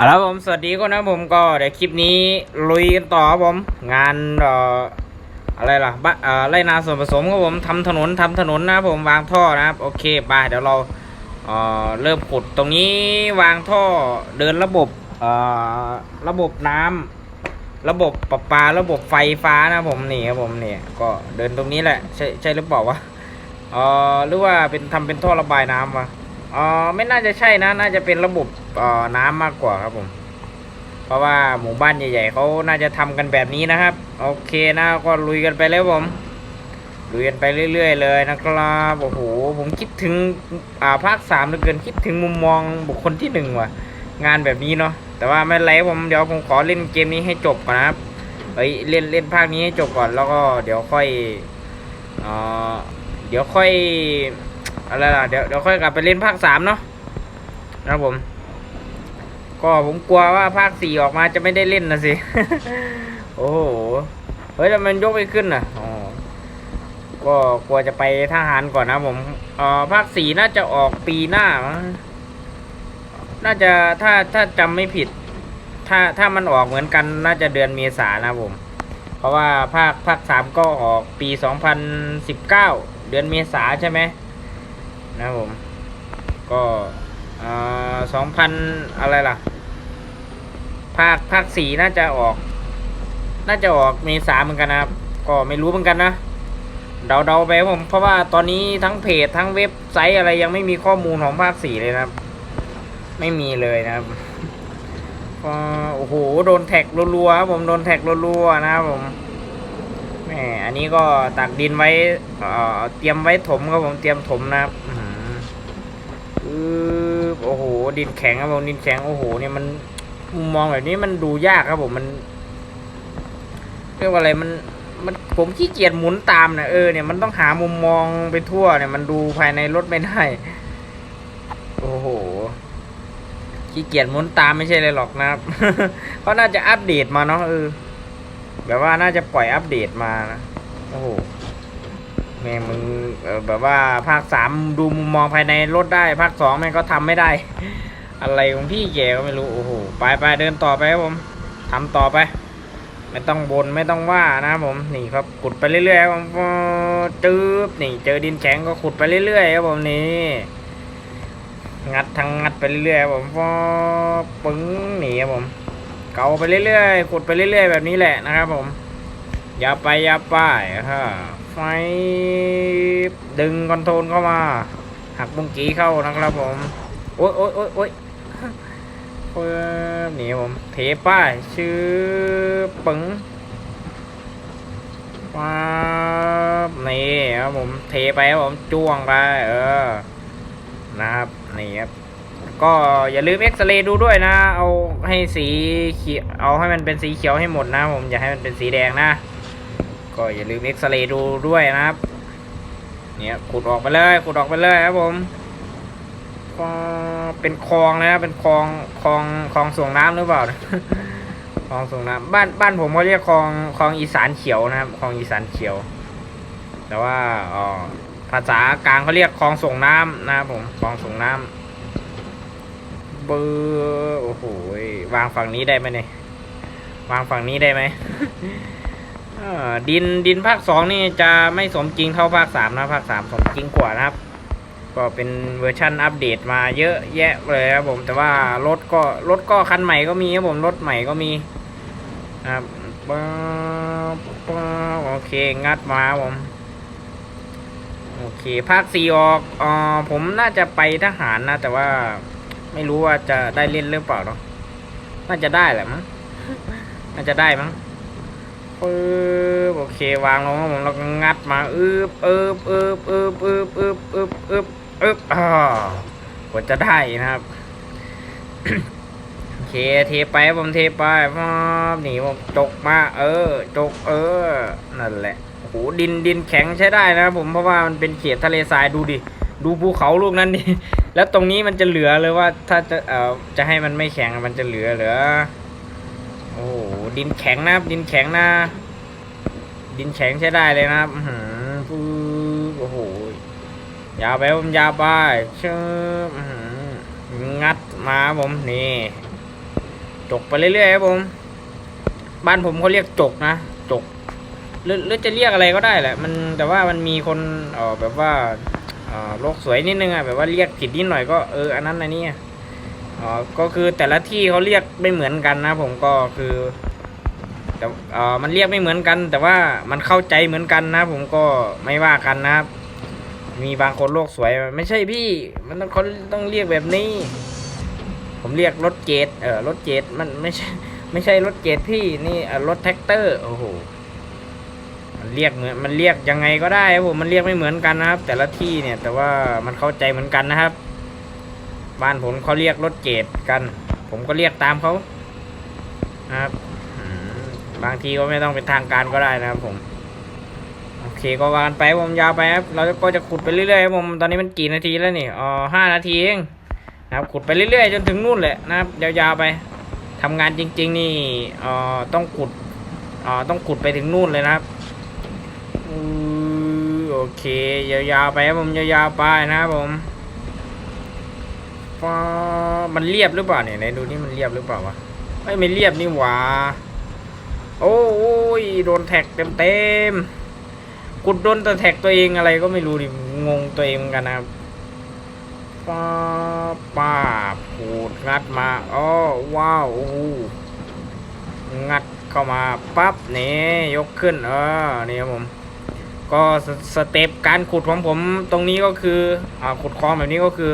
เอาละผมสวัสดีก็นะผมก็เดี๋ยวคลิปนี้ลุยกันต่อครับผม งานเอ่ออะไรล่ะบ้าเอ่อไรนาส่วนผสมครับผมทำถนนทำถนนนะครับผมวางท่อนะครับโอเคไปเดี๋ยวเราเอ่อเริ่มขุดตรงนี้วางท่อเดินระบบเอ่อระบบน้ำระบบประปาระบบไฟฟ้านะผมนี่ครับผมนี่ก็เดินตรงนี้แหละใช่ใช่หรือเปล่าวะเอ่อหรือว่าเป็นทำเป็นท่อระบายน้ำวะ ออไม่น่าจะใช่นะ น่าจะเป็นระบบเอ่อน้ำมากกว่าครับผม เพราะว่าหมู่บ้านใหญ่ๆเขาน่าจะทำกันแบบนี้นะครับ โอเคนะก็ลุยกันไปแล้วผมลุยกันไปเรื่อย ๆ เลยนะครับโอ้โหผมคิดถึงอ่าภาคสามเหลือเกินคิดถึงมุมมองบุคคลที่หนึ่งว่ะ งานแบบนี้เนาะแต่ว่าไม่เป็นไรผมเดี๋ยวผมขอเล่นเกมนี้ให้จบก่อนนะครับเฮ้ยเล่นเล่นภาคนี้ให้จบก่อนแล้วก็เดี๋ยวค่อยเอ่อเดี๋ยวค่อย อะไรล่ะเดี๋ยวเดี๋ยวค่อยกลับไปเล่นภาคสามเนาะนะครับผม ก็ผมกลัวว่าภาคสี่ออกมาจะไม่ได้เล่นนะสิ โอ้โห เฮ้ยแล้วมันยกไม่ขึ้นน่ะอ๋อก็กลัวจะไปทหารก่อนนะผมเอ่อภาคสี่น่าจะออกปีหน้า น่าจะถ้าถ้าจำไม่ผิด ถ้าถ้ามันออกเหมือนกันน่าจะเดือนเมษานะผม เพราะว่าภาคภาคสามก็ออกปีสองพันสิบเก้าเดือนเมษาใช่ไหม นะครับผม ก็สองพันอะไรล่ะ ภาคภาคสีน่าจะออก น่าจะออกเมษาเหมือนกันนะครับ ก็ไม่รู้เหมือนกันนะ เดาๆไปผม เพราะว่าตอนนี้ทั้งเพจทั้งเว็บไซต์อะไรยังไม่มีข้อมูลของภาคสีเลยนะครับ ไม่มีเลยนะครับก็โอ้โหโดนแท็กรัวๆครับผมโดนแท็กรัวๆนะครับผมแหมอันนี้ก็ตักดินไว้เออเตรียมไว้ถมครับผมเตรียมถมนะครับ อือโอ้โห ดินแข็งครับผมดินแข็งโอ้โหเนี่ยมันมุมมองแบบนี้มันดูยากครับผมมันเรียกว่าอะไรมันมันผมขี้เกียจหมุนตามนะเออเนี่ยมันต้องหามุมมองไปทั่วเนี่ยมันดูภายในรถไม่ได้ โอ้โหขี้เกียจหมุนตามไม่ใช่เลยหรอกนะครับเขาน่าจะอัปเดตมาเนาะเออแบบว่าน่าจะปล่อยอัปเดตมานะโอ้โห แม่งมึงแบบว่าภาคสามดูมุมมองภายในรถได้ ภาคสองแม่งก็ทำไม่ได้ อะไรของพี่แกก็ไม่รู้โอ้โหไปไปเดินต่อไปครับผมทำต่อไป ไม่ต้องบนไม่ต้องว่านะครับผมนี่ครับขุดไปเรื่อยๆครับผมจืบนี่เจอดินแข็งก็ขุดไปเรื่อยๆครับผมนี่งัดทั้งงัดไปเรื่อยๆครับผมฟอปึ้งนี่ครับผมเกาไปเรื่อยๆขุดไปเรื่อยๆแบบนี้แหละนะครับผมอย่าไปอย่าไปฮะ ไฟดึงคอนโทรลเข้ามา หักบุ้งกีเข้านะครับผม โอ๊ยโอ๊ยโอ๊ยโอ๊ยเพิ่มนี่ผม เทป้ายชื่อปึงว้าบนี่ครับผม เทไปครับผมจ้วงไป เออ นะครับ นี่ครับก็อย่าลืมเอ็กซเรย์ดูด้วยนะ เอาให้สีเขียวเอาให้มันเป็นสีเขียวให้หมดนะผมอย่าให้มันเป็นสีแดงนะ ก็อย่าลืมเอ็กซเรย์ดูด้วยนะครับ เนี่ยขุดออกไปเลยขุดออกไปเลยครับผมก็เป็นคลองนะครับเป็นคลองคลองคลองส่งน้ำหรือเปล่าคลองส่งน้ำบ้านบ้านผมเขาเรียกคลองคลองอีสานเขียวนะครับคลองอีสานเขียว แต่ว่าอ๋อภาษากลางเขาเรียกคลองส่งน้ำนะครับผมคลองส่งน้ำเบอร์โอ้โหวางฝั่งนี้ได้ไหมเนี่ยวางฝั่งนี้ได้ไหม ดินดินภาคสองนี่จะไม่สมจริงเท่าภาคสามนะภาคสามสมจริงกว่านะครับ ก็เป็นเวอร์ชันอัปเดตมาเยอะแยะเลยครับผมแต่ว่ารถก็รถก็คันใหม่ก็มีครับผมรถใหม่ก็มีนะครับป๊าป๊าโอเคงัดมาผมโอเค ภาคสี่ออกอ่อผมน่าจะไปทหารนะ แต่ว่าไม่รู้ว่าจะได้เล่นหรือเปล่าเนาะน่าจะได้แหละมั้งน่าจะได้มั้ง ปึ๊บโอเควางลงครับผมแล้วก็งัดมาอึบอึบอึบอึบอึบอึบอึบอึบอึบอ่ากว่าจะได้นะครับโอเคเทไปผมเทไปป๊าบนี่ผมจกมาเออจกเออนั่นแหละโอ้โหดินดินแข็งใช้ได้นะครับผมเพราะว่ามันเป็นเขตทะเลทรายดูดิดูภูเขาลูกนั้นดิแล้วตรงนี้มันจะเหลือเลยว่าถ้าจะเอ่อจะให้มันไม่แข็งมันจะเหลือเหลือ ดินแข็งนะครับ ดินแข็งนะ ดินแข็งใช้ได้เลยนะครับอืมปุ๊บโอ้โหยาวไปผมยาวไปเชื่องัดมาผมนี่จกไปเรื่อยๆครับผม บ้านผมเขาเรียกจกนะจกหรือหรือจะเรียกอะไรก็ได้แหละ มันแต่ว่ามันมีคนเออแบบว่าเออโลกสวยนิดนึงอะแบบว่าเรียกผิดนิดหน่อยก็เอออันนั้นอันนี้อ๋อก็คือแต่ละที่เขาเรียกไม่เหมือนกันนะ ผมก็คือ แต่เออมันเรียกไม่เหมือนกัน แต่ว่ามันเข้าใจเหมือนกันนะ ผมก็ไม่ว่ากันนะครับ มีบางคนโลกสวย ไม่ใช่พี่ มันต้องเขาต้องเรียกแบบนี้ ผมเรียกรถเจดเออรถเจดมันไม่ใช่ไม่ใช่รถเจดพี่นี่รถแท็กเตอร์โอ้โหมันเรียกเหมือนมันเรียกยังไงก็ได้ครับผมมันเรียกไม่เหมือนกันนะครับ แต่ละที่เนี่ย แต่ว่ามันเข้าใจเหมือนกันนะครับ บ้านผมเขาเรียกรถเจดกัน ผมก็เรียกตามเขานะครับ บางทีก็ไม่ต้องเป็นทางการก็ได้นะครับผมโอเคก็วากันไปผมยาวไปครับเราก็จะขุดไปเรื่อยๆครับผมตอนนี้มันกี่นาทีแล้วนี่อ๋อห้านาทีเองนะครับขุดไปเรื่อยๆ จนถึงนู่นแหละนะครับยาวๆไปทำงานจริง ๆ นี่อ่อต้องขุดอ่อต้องขุดไปถึงนู่นเลยนะครับอโอเคยาวๆไปครับผมยาวๆไปนะครับผมมันเรียบหรือเปล่าเนี่ยไหนดูนี่มันเรียบหรือเปล่าวะไม่ไม่เรียบนี่หว่า โอ้ยโดนแท็กเต็มๆกุดโดนแต่แท็กตัวเองอะไรก็ไม่รู้ดิงงตัวเองกันนะครับป้าป้าบผูดงัดมาอ้อว้าวงัดเข้ามาปั๊บนี่ยกขึ้นเออนี่ครับผมก็สสเต็ปการขุดของผมตรงนี้ก็คืออ่าขุดคลองแบบนี้ก็คือ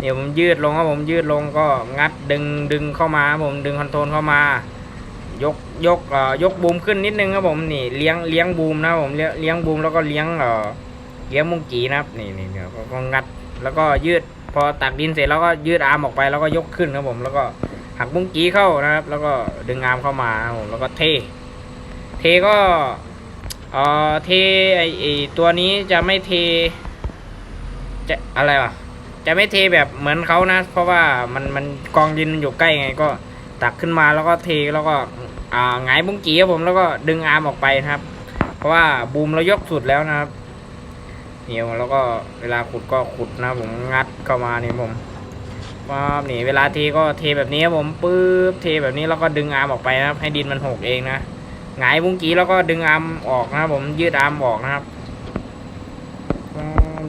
เดี๋ยวผมยืดลงครับผมยืดลงก็งัดดึงดึงเข้ามาครับผมดึงคอนโทรลเข้ามา ยกยกเอ่อยกบูมขึ้นนิดนึงครับผมนี่เลี้ยงเลี้ยงบูมนะผมเลี้ยงเลี้ยงบูมแล้วก็เลี้ยงเอ่อเลี้ยงมุงกีนะครับนี่นี่เดี๋ยวก็ก็งัดแล้วก็ยืดพอตักดินเสร็จแล้วก็ยืดอาร์มออกไปแล้วก็ยกขึ้นครับผมแล้วก็หักมุงกีเข้านะครับ แล้วก็ดึงอาร์มเข้ามาครับผมแล้วก็เท เทก็เอ่อเทไอไอตัวนี้จะไม่เท จะอะไรวะจะไม่เทแบบเหมือนเขานะ เพราะว่ามันมันกองดินมันอยู่ใกล้ไงก็ตักขึ้นมาแล้วก็เทแล้วก็ หงายบุ้งกี้ครับผมแล้วก็ดึงอาร์มออกไปนะครับ เพราะว่าบูมเรายกสุดแล้วนะครับเหนียวแล้วก็เวลาขุดก็ขุดนะผมงัดเข้ามานี่ผมว่านี่เวลาเทก็เทแบบนี้ครับผมปึ๊บเทแบบนี้แล้วก็ดึงอาร์มออกไปนะครับ ให้ดินมันหกเองนะหงายบุ้งกี้แล้วก็ดึงอาร์มออกนะครับผมยืดอาร์มออกนะครับ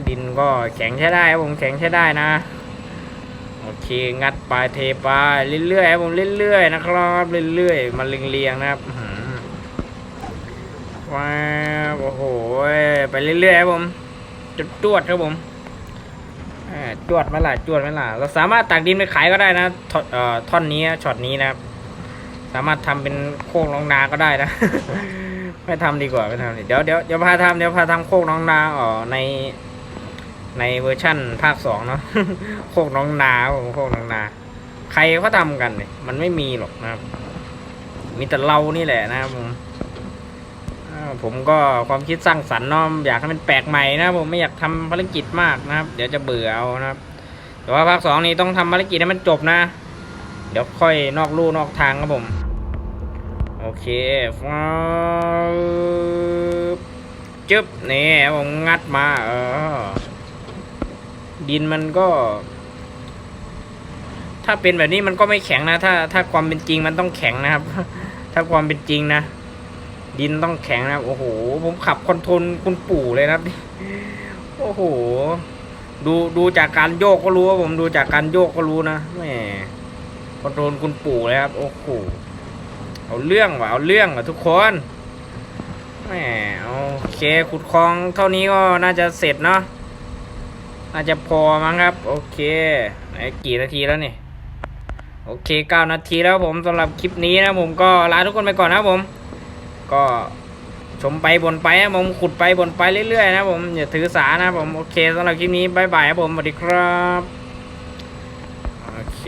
ดินก็แข็งใช้ได้ครับผมแข็งใช้ได้นะ โอเค งัดไปเทปไปเรื่อยๆผมเรื่อยๆนะครับเรื่อยๆมันเรียงๆนะครับว้าวโอ้โหไปเรื่อยๆผมจุดจวดครับผมจวดไหมล่ะจวดไหมล่ะเราสามารถตักดินไปขายก็ได้นะท่อนเอ่อท่อนนี้ช็อตนี้นะครับ สามารถทำเป็นโคกน้องนาก็ได้นะ ไม่ทำดีกว่าไม่ทำเดี๋ยวเดี๋ยวเดี๋ยวพาทำเดี๋ยวพาทำโคกน้องนาอ๋อใน ในเวอร์ชั่นภาคสองเนาะโคกน้องนาครับผมโคกน้องนา ใครเขาทำกันเนี่ยมันไม่มีหรอกนะครับ มีแต่เรานี่แหละนะครับผมผมก็ความคิดสร้างสรรค์เนาะอยากให้มันแปลกใหม่นะผมไม่อยากทำภารกิจมากนะครับ เดี๋ยวจะเบื่อเอานะครับ แต่ว่าภาคสองนี้ต้องทำภารกิจให้มันจบนะ เดี๋ยวค่อยนอกลู่นอกทางครับผม โอเคฟ้าจึ๊บนี่ผมงัดมา เออ ดินมันก็ ถ้าเป็นแบบนี้มันก็ไม่แข็งนะ ถ้า ถ้าความเป็นจริงมันต้องแข็งนะครับ ถ้าความเป็นจริงนะดินต้องแข็งนะโอ้โห ผมขับคอนโทรลคุณปู่เลยนะครับ โอ้โห ดูดูจากการโยกก็รู้ว่าผมดูจากการโยกก็รู้นะแหมคอนโทรลคุณปู่เลยครับ โอ้โหเอาเรื่องว่ะเอาเรื่องว่ะทุกคนแหมโอเคขุดคลองเท่านี้ก็น่าจะเสร็จเนาะ น่าจะพอมั้งครับ โอเคไหนกี่นาทีแล้วนี่ โอเคเก้านาทีแล้วผมสำหรับคลิปนี้นะผมก็ลาทุกคนไปก่อนนะผม ก็ชมไปบนไปนะผมขุดไปบนไปเรื่อยๆนะผมอย่าถือสานะผมโอเคสำหรับคลิปนี้บายบายครับผมสวัสดีครับ โอเค